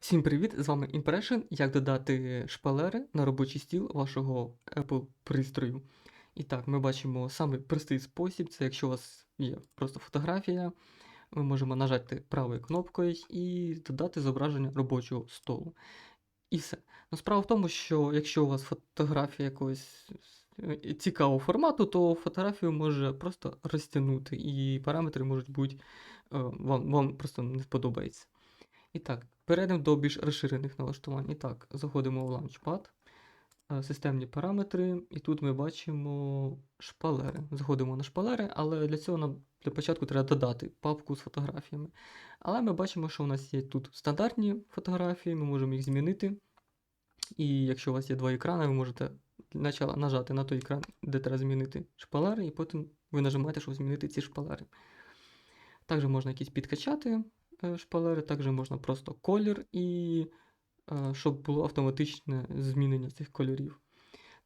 Всім привіт! З вами Impression. Як додати шпалери на робочий стіл вашого Apple пристрою. І так, ми бачимо самий простий спосіб, це якщо у вас є просто фотографія, ми можемо нажати правою кнопкою і додати зображення робочого столу. І все. Ну, справа в тому, що якщо у вас фотографія якогось е, цікавого формату, то фотографію може просто розтягнути, і параметри можуть бути е, вам, вам просто не сподобається. І так, перейдемо до більш розширених налаштувань. І так, заходимо в Launchpad, е, системні параметри, і тут ми бачимо шпалери. Заходимо на шпалери, але для цього нам для початку треба додати папку з фотографіями. Але ми бачимо, що у нас є тут стандартні фотографії, ми можемо їх змінити. І якщо у вас є два екрани, ви можете нажати на той екран, де треба змінити шпалери, і потім ви нажимаєте, щоб змінити ці шпалери. Також можна якісь підкачати шпалери, також можна просто колір і е, щоб було автоматичне змінення цих кольорів.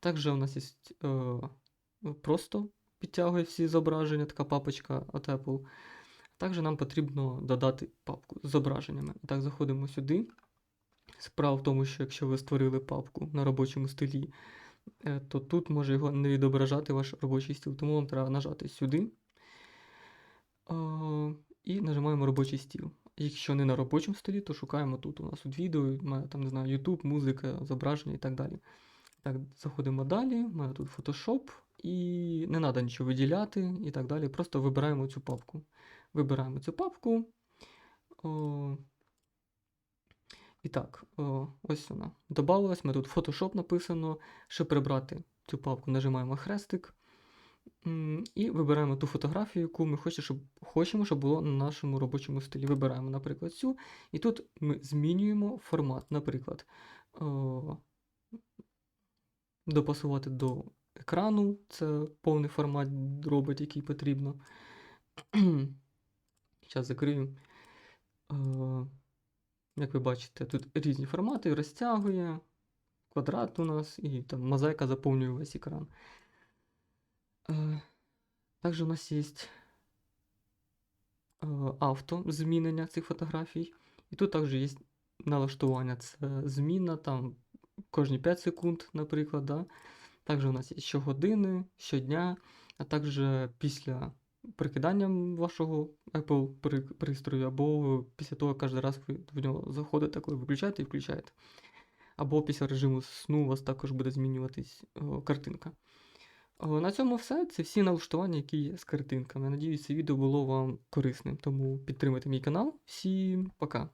Також у нас є е, просто підтягує всі зображення, така папочка от Apple. Також нам потрібно додати папку з зображеннями. Так, заходимо сюди. Справа в тому, що якщо ви створили папку на робочому столі, е, то тут може його не відображати ваш робочий стіл, тому вам треба нажати сюди. Е, І нажимаємо робочий стіл. Якщо не на робочому столі, то шукаємо тут у нас тут відео, там, не знаю, YouTube, музика, зображення і так далі. Так, заходимо далі, має тут Photoshop, і не треба нічого виділяти і так далі. Просто вибираємо цю папку. Вибираємо цю папку. О, і так, о, ось вона. Добавилась, ми тут Photoshop написано. Щоб прибрати цю папку, нажимаємо хрестик. І вибираємо ту фотографію, яку ми хочемо, щоб, хочемо, щоб було на нашому робочому столі. Вибираємо, наприклад, цю. І тут ми змінюємо формат. Наприклад, о, допасувати до екрану. Це повний формат робить, який потрібно. Зараз закрию. Е, Як ви бачите, тут різні формати, розтягує, квадрат у нас, і там мозаїка заповнює весь екран. Е, Також у нас є е, авто змінення цих фотографій. І тут також є налаштування. Це зміна там кожні 5 секунд, наприклад. Да? Також у нас є щогодини, щодня, а також після прикидання вашого Apple пристрою, або після того кожен раз ви в нього заходите, коли виключаєте і включаєте. Або після режиму сну у вас також буде змінюватись о, картинка. О, На цьому все. Це всі налаштування, які є з картинками. Надіюсь, це відео було вам корисним. Тому підтримайте мій канал. Всім пока!